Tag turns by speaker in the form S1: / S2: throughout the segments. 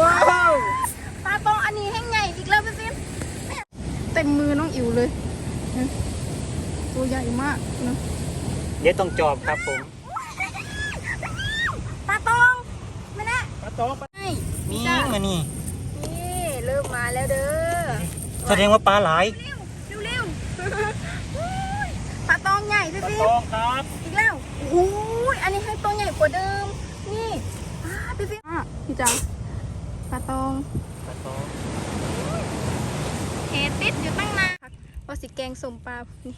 S1: ว้าว
S2: ปลาตองอันนี้แห้งใหญ่อีกแล้วพี่ฟิล์มเต็มมือน้องอิ๋วเลยนะตัวใหญ่มากนะ
S1: เดี๋ยวต้องจอบครับผม
S2: ปลาตองไม่ได้
S1: ปลาโตปลา
S2: ให้
S1: นี่
S2: จ้ะ
S1: มานี่
S2: นี่เริ่มมาแล้วเด้อ
S1: แสดงว่าปลาหลาย
S2: เร็วเร็วเร็วปลาตองใหญ่พี่
S1: ปลา
S2: ฟิ
S1: โต
S2: ล์ม
S1: ครับ
S2: อีกแล้วโอ้ยอันนี้ให้ตัวใหญ่กว่าเดิมนี่อ่าพี่ฟิล์มอะพี่จ๋า ปลาตอง
S1: ปลาโต
S2: เฮติดอยู่ตั้งนานพอสิแกงสมปลานี่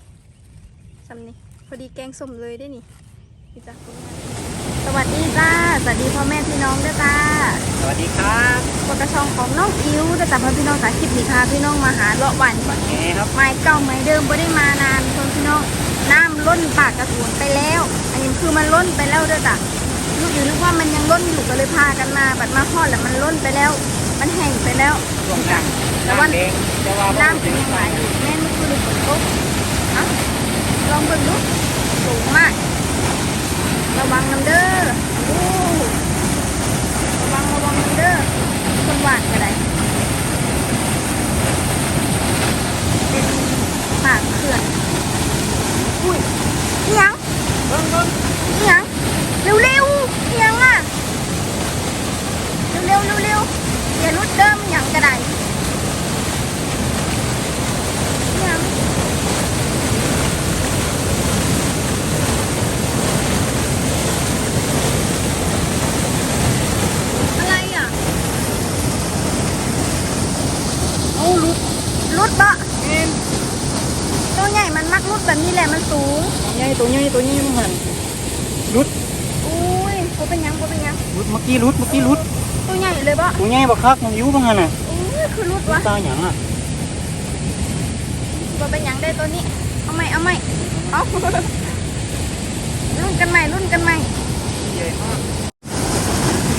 S2: ซำนี่พอดีแกงสมเลยได้นี่พี่จ๋าสวัสดีจ้าสวัสดีพ่อแม่พี่น้องด้วยจ้า
S1: สวัสดีครับ
S2: ปกระชองของน้องอิ๋วด้วยจ้าพ่อพี่น้องสายคลิปนี้พาพี่น้องมาหาเลาะหวาน
S1: ปลาแหครับ
S2: ไม้เก่าไม้เดิมไม่ได้มานานคนพี่น้องน้ำล้นปากกระสวนไปแล้ว อันนี้คือมันล้นไปแล้วด้วยจ้ะ ลูกอยู่นึกว่ามันยังล้นอยู่ก็เลยพากันมาบัดมาทอดแล้วมันล้นไปแล้ว มันแห้งไปแล้ว
S1: ช่วงนั่ง
S2: แต่ว่า
S1: น้ำแดงแต่ว่า
S2: น้ำเป็นยังไงแม่นคือลูกฝนตกเอะลองเบิ่งดูสูงมาก ระวังน้ำเด้อโอ้ระวังระวังน้ำเด้อคนหวานก็ได้เป็นปากเขื่อนอุ้ยอิหยัง
S1: เบิ่งเบิ่ง
S2: อิหยังเร็วเร็วๆอิหยังอะ เร็วเร็วเร็วเร็วๆอย่าลุดเดิมอิหยังก็ได้อิหยังอะไรอะ
S1: เอาลุด
S2: รุดบะ
S1: เอ็น
S2: ตัวใหญ่มันมักรุดแบบนี้แหละมันสูง
S1: ใหญ่ตัวใหญ่ตัวนี้มันหันลุด
S2: อุ้ยกูเป็นหยังกูเป็นหยัง
S1: ลุดเมื่อกี้ลุดเมื่อกี้ลุด
S2: ตัวใหญ่เลยบะ
S1: ตัวใหญ่บักคักมันอยู่บ้างหันน่ะ
S2: อุ้ยคือรุด
S1: ลุด
S2: วะ
S1: ตาหยังอะ
S2: กูเป็นหยังได้ตัวนี้ เอาใหม่เอาใหม่เอารุ่นกันใหม่รุ่นกันใหม่
S1: ใหญ่มาก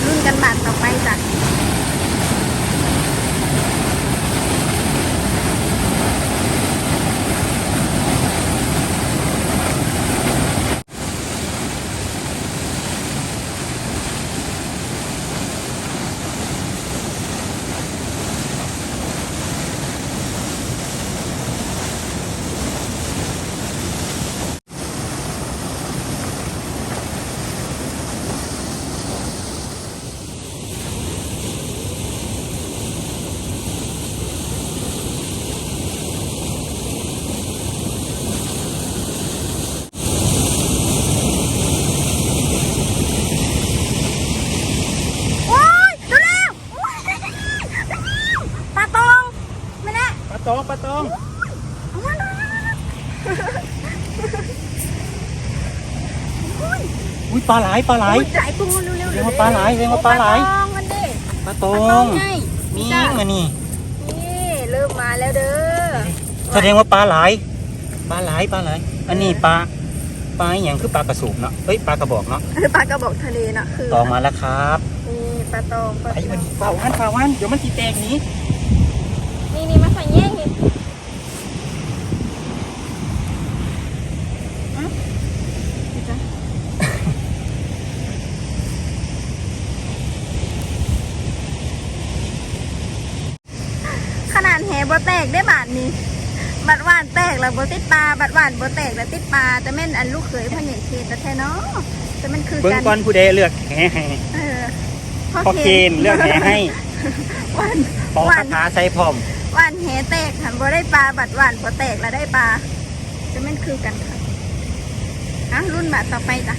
S2: รุ่นกันบาทต่อไปจ้ะโอ้ยดูเร็วโอ้ยปลาตองไม่ได้
S1: ปลาโตปลาโต
S2: เอามาเลยอุ้ย
S1: อุ้ยป ลาหลายปลาหลาย
S2: หลายตัวเร็วๆ
S1: เรียกว่าปลาไหลเรียกว่าปลาไหล
S2: ปลาตองมันเด้
S1: ปลาโต
S2: ปลาตองไง
S1: มี
S2: จ้ะ
S1: มานี่
S2: นี่เริ่มมาแล้วเด้อ
S1: แสดงว่าปลาหลายปลาหลายปลาหลายอันนี้ปลาปลาอหย่างคือปลากระสูบเนาะเอ้ยปลากระบอกเนาะ
S2: ปลากระบอกทะเลน่ะคือ
S1: ต่อมาแล้วครับ
S2: นี่ปลาตองปลา
S1: ไอ้วันนี้ฝ่าวันฝ่าวันเดี๋ยวมันตีแตกหนี้
S2: นี่นี่มาใส่แย่งนี่อะนี่จ้ะขนาดแหบ่แตกได้บาทนี้ บัดหวาน แตกแล้วบ่ติดปลาบัดหวานบ่แตกแล้วติดปลาแต่แม่นอันลูกเขยพ่อใหญ่เขตแต่แท้เนาะแต่มันคือ
S1: เบิ้ง
S2: กัน
S1: ก่อนผู้ใดเลือกแหให้
S2: เออ
S1: พอเคนเลือกแหให้
S2: หวาน
S1: ปอง
S2: หวา
S1: คานถาใส่พร้อม
S2: หวานแหแตกหันบ่ได้ปลาบัดหวานบ่แตกแล้วได้ปลาแต่มันคือกันค่ะอะรุ่นบาทต่อไปจ้ะ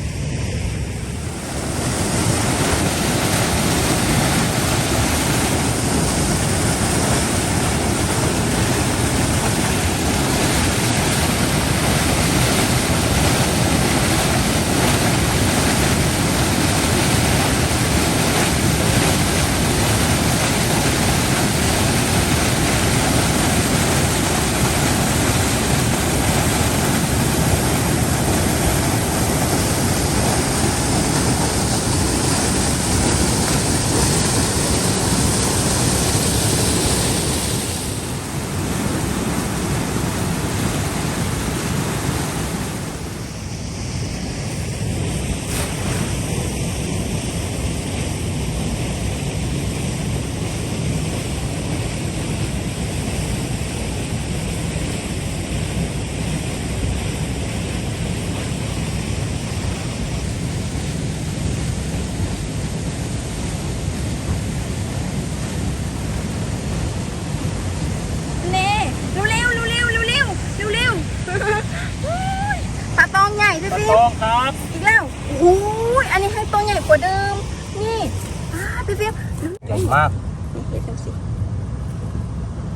S1: มาก
S2: นี่เห็ดจังสิ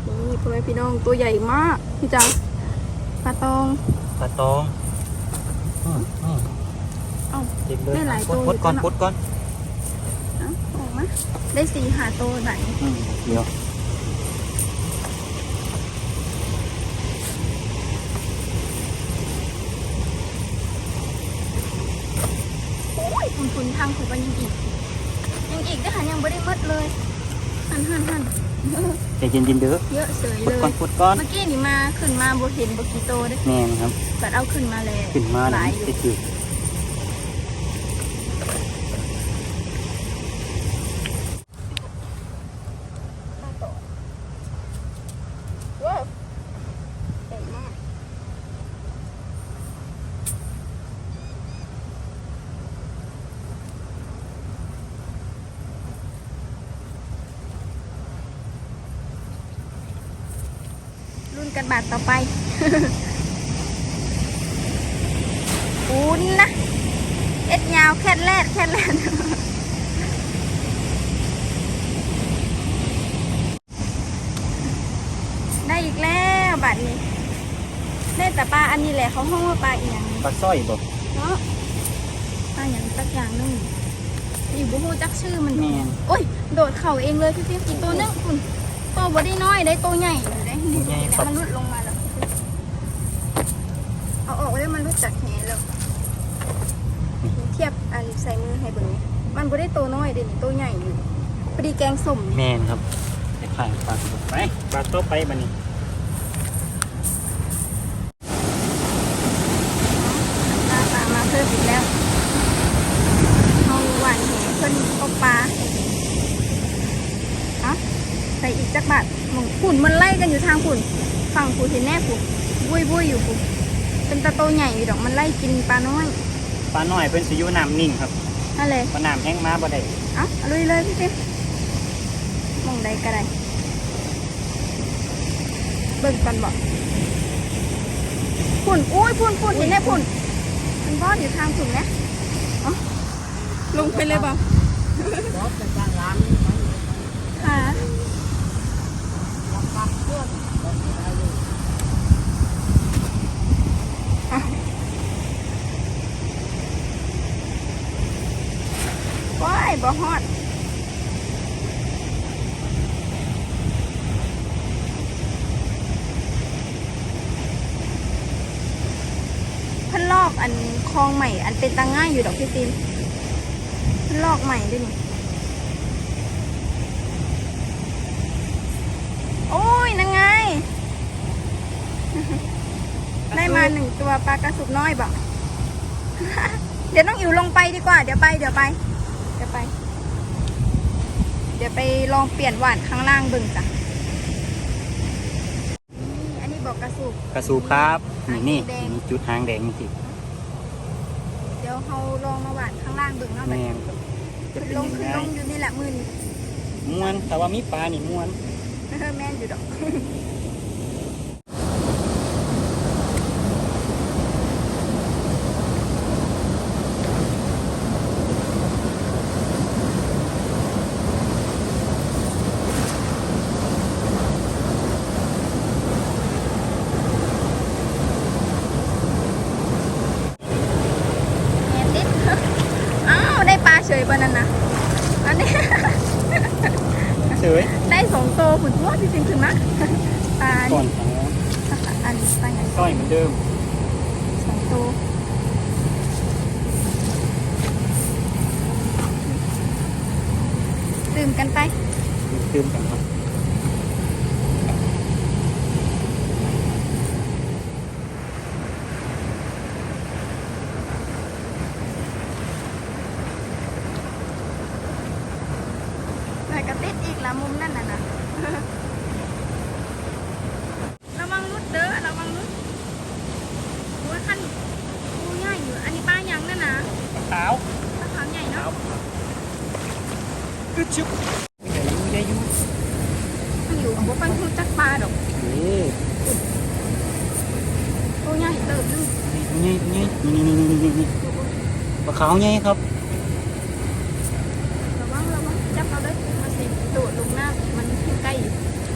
S2: นี่พ่อแม่พี่น้องตัวใหญ่มากพี่จังปลาตอง
S1: ปลาตองอืมอืม
S2: เอ้า
S1: เด็กเลย
S2: ได้หลาย
S1: พุ
S2: ตัว
S1: ดพุดก่อน
S2: อยู่
S1: พุดก่อน
S2: เอ้าออกมาได้สี่หาตัวไหน
S1: อืมเดี๋ยว
S2: โอ้ยคุณคุณทางถูกกันยังอีก ยังอีกได้อค่ะยังไม่ได้หมดเลยหั นหันหัน
S1: ใจเย็นๆเด้อ
S2: เยอะเสย
S1: พุด
S2: เลย
S1: ก่อนพุดก่อน
S2: เมื่อกี้นี่มาขึ้นมาโบเห็นโบกิโตได้อ
S1: แม่นครับ
S2: บัดเอาขึ้นมาแล้ว
S1: ขึ้นมา
S2: ห
S1: แล้ว
S2: ลายอยู่
S1: จะจืด
S2: ว้าวใหญ่มากรุ่น กันบาทต่อไปอุ้นนะ เอ็ดยาวแค่แรดแค่แรดได้อีกแล้วบัดนี้ ได้แต่ปลาอันนี้แหละเขาห้องว่าปลาอีหยัง
S1: ปลาสร้อยบ่
S2: เนาะปลาอย่างสักอย่างหนึงอยู่บูฮูจักชื่อมัน
S1: แม่น
S2: โอ้ย โดดเข่าเองเลยพี่เพียงอีกตัวหนึงคุณตัวบอดี้น้อยได้ตัวใหญ่ อยู่ได้นี่เดี๋ยวมันรุดลงมาแล้ว เอาออกได้วมันรุดจากแหนแล้วเทียบอันใส่มือให้เบิ่งนี่มันบอได้ตัวน้อยเด่นตัวใหญ่อยู่พอดีแกงส้ม
S1: แมนครับไปขายปลาสดไปปลาโตะไปบัดนี้
S2: ปลาปลามาเพิ่มอีกแล้วเอาหวานแหเพิ่นก็ปลาอะใส่อีกจักบาท ฝุ่นมันไล่กันอยู่ทางฝุ่นฝั่งฝุ่นเห็นแน่ฝุ่นบุยบุยอยู่ฝุ่นเป็นตะโตใหญ่อยู่ดอกมันไล่กินปลาน้อย
S1: ปลาน้อยเป็นสิอยู่น้ำนิ่งครับ
S2: นั่นเลย
S1: ปลาน้ำแห้งมาบ่ได้
S2: เอาเอาลุยเลยพี่เต้มองใดก็ได้เบิ่งกันบอกฝุ่นอุ้ยฝุ่นฝุ่นเห็นแน่ฝุ่นมันบอดอยู่ทางฝุ่นนะเอ้าลงไปเลยบอก ค่ะอะว้ายบ่ฮอด เพิ่นลอกอันคลองใหม่ อันเป็นตาง่าย อยู่ดอกพี่ตินเพิ่นลอกใหม่ด้วยนี่โอ้ยนั่นไง ได้มาหนึ่งตัวปลากระสุบน้อยบอกเดี๋ยวน้องอิ๋วลงไปดีกว่า เดี๋ยวไป เดี๋ยวไป เดี๋ยวไป เดี๋ยวไปลองเปลี่ยนหวานข้างล่างเบึงจ้ะนี่อันนี้บอกกระสุบ
S1: กระสูบครับ นี่นี่
S2: หางแดง
S1: มีจุดหางแดงนี่ติด
S2: เดี๋ ยวเราลองมาหวานข้างล่างเบึงเนาะแบบ
S1: แม่นครับจะเป็น
S2: ลง
S1: ยัง
S2: ขึ้น
S1: ไง
S2: ลงอยู่นี่แหละมือนี่
S1: ม้วนแต่ว่ามีปลานี่ม้วน
S2: เออแม่นอยู่ดอก แหนติด อ้าว ได้ปลาเฉยปะนั่นนะอันนี้
S1: เฉย
S2: ได้สองโตวหุ่นว่าจริงๆถึงนะ ปลา
S1: ก่อน
S2: นี่
S1: ของ
S2: อันปลาใหญ่
S1: สร้อยเหมือนเดิม
S2: สองโตว ดื่มกันไมั
S1: นคื
S2: อจักปลาดอก
S1: นี่
S2: ตัวใหญ่เติบนี่
S1: นี่นี่นี่นี่นี่นี่ปลาขาวใหครับ
S2: ระวังระวังจับเอาได้มาสิโดดลงน้ามันขึ้นใกล้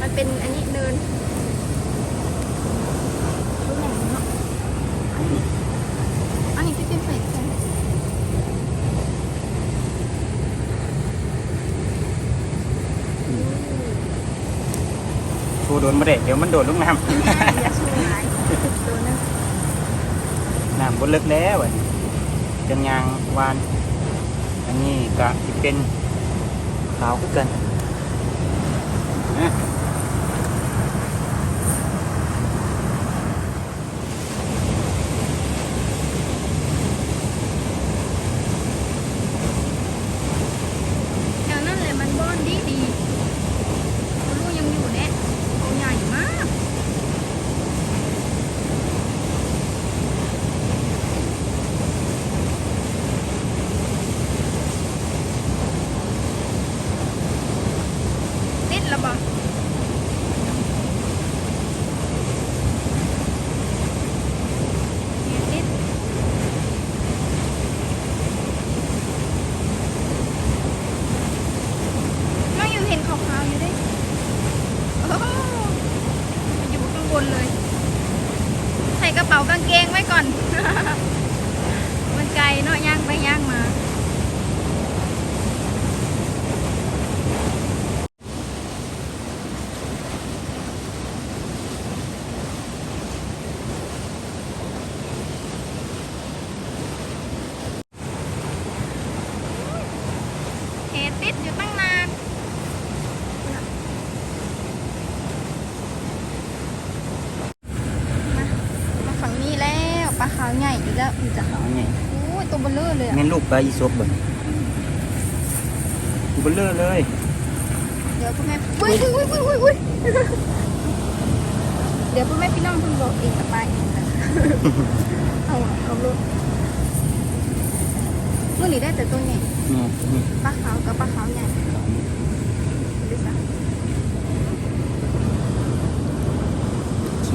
S2: มันเป็นอันนี้เนิ
S1: น โดนมาเด็เดี๋ยวมันโดดลงน้
S2: อย่าสู้หลายตัวนึงำ
S1: น้ำบนเลิกแล้วอะจังยางวาน อันนี้ก็จะเป็นขาวขึ้นกันนะ
S2: แถวนั้นเลยมันบ้อนดีดีลูกยังอยู่เนี่ยตัวใหญ่มาก ติดแล้วบ่เนี่ยติดไม่อยู่เห็นขาวๆอยู่ด้วยโอ้โหมันอยู่ข้างบนเลย ใส่กระเป๋ากางเกงไว้ก่อน มันไกลเนาะย่างไปย่างมา เหตุติดอยู่ตั้งนาน มามาฝั่งนี้แล้วปลาขาวใหญ่อีกแล้วอีกจ้ะ
S1: ขาวไง
S2: โอ้ยตัวเบลเลอร์เลยอะ
S1: แม่นลูกปลาอีซบเบิ่งกูเบลเลอร์เลย
S2: เดี๋ยวพ่อแม่อุ้ยอุ้ยอุ้ยอุ้ยอุ้ยเดี๋ยวพ่อแม่พี่น้องเพิ่งบอกเองกับไปเองนะเอาเอาลูกเมื่อนี้ได้แต่ตัวใหญ่
S1: นี่นี่
S2: ปลาขาวกับปลาขาวใหญ่ดูสิ
S1: โอเค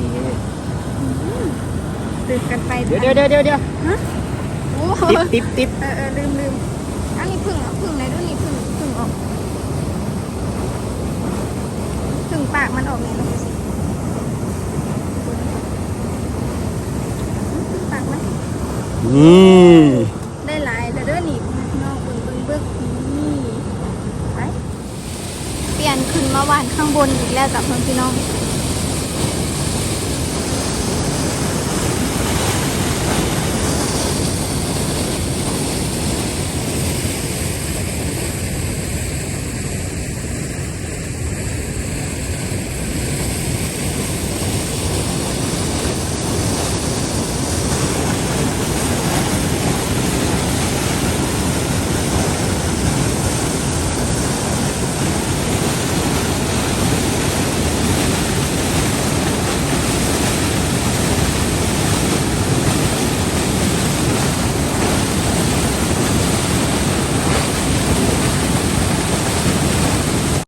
S2: ตื่นกันไป
S1: เดี๋ยวเดี๋ยวเดี๋ยวเดี๋ยวเดี๋ยว
S2: โอ้
S1: ติ๊บติ๊บติ๊บ
S2: เออเออลืมลืมอันนี้พึ่งอะพึ่งไหนดูนี่พึ่งพึ่งออกพึ่งปากมันออกไงลองดูสิพึ่งปากมัน
S1: นี่
S2: ได้หลายแล้วเด้อนี่พี่น้องเบิ่งเบิ่งเบิ่งนี่ไปเปลี่ยนขึ้นมาหวานข้างบนอีกแล้วจ้ะเพื่อนพี่น้อง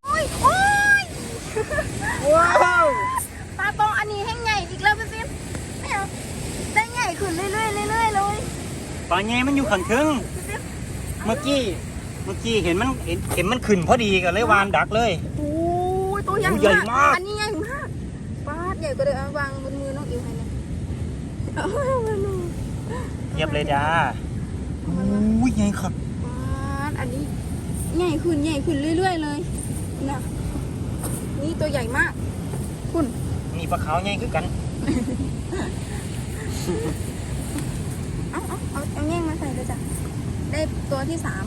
S2: โอ้ยโอ้ย
S1: ว้าว
S2: ปลาโตองอันนี้แห้งใหญ่อีกแล้วพี่ฟิล์มไม่เอาได้ใหญ่ขึ้นเรื่อยๆเรื่อยๆเลย
S1: ปลาแง่ มันอยู่ข้างถึง
S2: พี่ฟิล์ม
S1: เมื่อกี้ เมื่อกี้เห็นมันเห็นเห็นมันขึ้นพอดีก็เลยวานดักเลย
S2: โอ้ยตัวใหญ่
S1: ใหญ่มาก
S2: อันนี้ใหญ่มากปลาดใหญ่กว่าเดิมเอาวางบนมือน้องอิวให้นะเอาไว้บนมือ
S1: เทียบเลยจ้าอุ้ยใหญ่ครับ
S2: ปลาดอันนี้ใหญ่ขึ้นใหญ่ขึ้นเรื่อย ๆ เลยนะนี่ตัวใหญ่มาก คุณ
S1: นี่ปลาขาวใหญ่คือกัน
S2: เอาเอาเอาเอาแง่งมาใส่เลยจ้ะได้ตัวที่สาม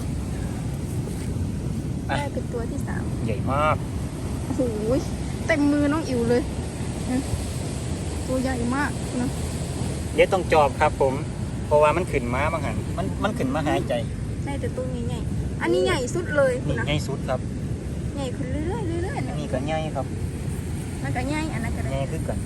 S1: อะ
S2: ได้เป็นตัวที่สาม
S1: ใหญ่มาก
S2: โอ้โหเต็มมือน้องอิ๋วเลยนะตัวใหญ่มากนะ
S1: เดี๋ยวต้องจอบครับผม เพราะว่ามันขึ้นมาบางหันมันมันขึ้นมาหายใจ
S2: ได้แต่ตัวใหญ่ๆอันนี้ใหญ่สุดเลยคุณ
S1: นี่
S2: นะ
S1: ใหญ่สุดครับ
S2: ใหญ่ขึ้นเรื่อยๆเรื่อยๆ
S1: อัน
S2: นะ
S1: นี้ก็ใหญ่ครับ
S2: มันก็ใหญ่อันนั้นก็
S1: ให
S2: ได้
S1: ญ่คือกัน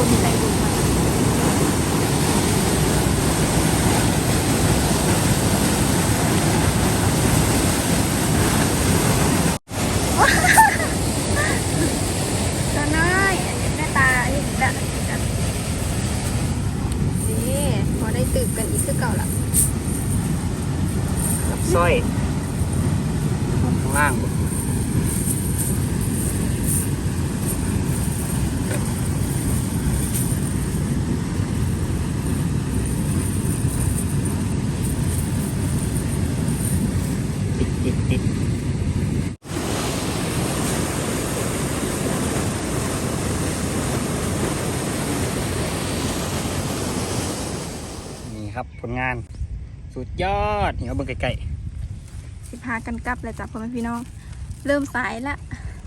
S1: 后面再。 สุดยอดนี่เอาเบิ่งไกล
S2: สิพากันกลับเลยจ้ะพ่อแม่พี่น้อง เริ่มสายละ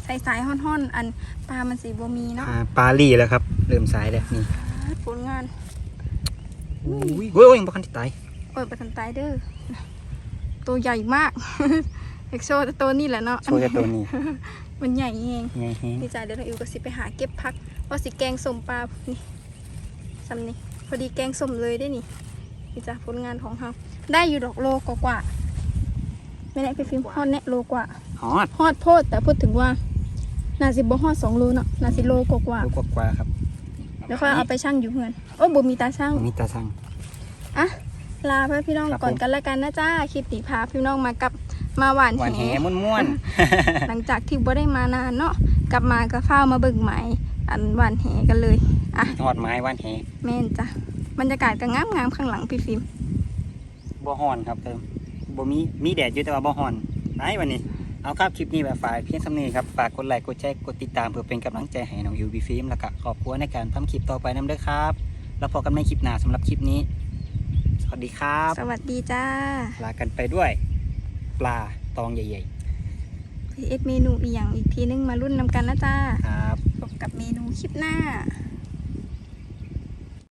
S2: สายสายๆห่อนๆ อันปลามันสีบ่มี
S1: ๆ
S2: เนาะ
S1: อ่าปลาลี่แล้วครับ เริ่มสายแล้วนี่
S2: ผลงาน
S1: อุ้ยโอ้ยโอ้ยยังบ่คันที่ตาย
S2: โอ้ยประทันตายเด้อตัวใหญ่มาก เอ็กโซแต่ตัวนี้แหละเนาะ
S1: โชว์จะตัวนี้
S2: มันใหญ่เอง
S1: ไงแฮง
S2: ดีใจเดี๋ยวเราอิวก็สิไปหาเก็บพักว่าสิแกงสมปลานี่ซ้ำนี่พอดีแกงสมเลยได้นี่ดีจ้ะผลงานของเรา ได้อยู่ดอกโลกว่าๆไม่ได้ไปฟิล์มฮอดแน่โลกว่า
S1: ฮอด
S2: ฮอดโพดแต่พูดถึงว่านาสิบ่ฮอดสองโลเนาะนาสิโลกว่า
S1: ลูกกว่าๆครับ
S2: ๆแล้วค่อยเอาไปชั่งอยู่เฮือนโอ้บ่มีตาชั่ง
S1: มีตาสั่ง
S2: อะลาเพื่อนพี่น้อง
S1: ครับ
S2: ก่อน
S1: ผม
S2: กันละกันนะจ้าคลิปนี้พาพี่น้องมากับมาหวาน
S1: หวาน
S2: แห
S1: แหม่วน
S2: หลังจากที่บ่ได้มานานเนาะกลับมาก็เฝ้ามาเบิ่งใหม่อันหวานแหกันเลยอะ
S1: ๆฮอดไม้หวานแห
S2: แม่นจ้ะบรรยากาศก็งามงามๆข้างหลังพี่ฟิล์ม
S1: บ่ฮ้อนครับเติมบ่มีมีแดดอยู่แต่ว่าบ่ฮ้อนไหนวันนี้เอาครับคลิปนี้แบบฝากเพียงสำนี้ครับฝากกดไลค์กดแชร์กดติดตามเพื่อเป็นกำลังใจให้น้องยูบีฟิล์มแล้วก็ครอบครัวในการทำคลิปต่อไปนํเด้อครับ แล้วพบกันในคลิปหน้าสำหรับคลิปนี้ สวัสดีครับ
S2: สวัสดีจ้า
S1: ลากันไปด้วย ปลาตองใหญ่
S2: พีเอสเมนูอีกอย่างอีกทีนึงมารุ่นนำกันนะจ้า
S1: ๆครับ
S2: พบกับเมนูคลิปหน้า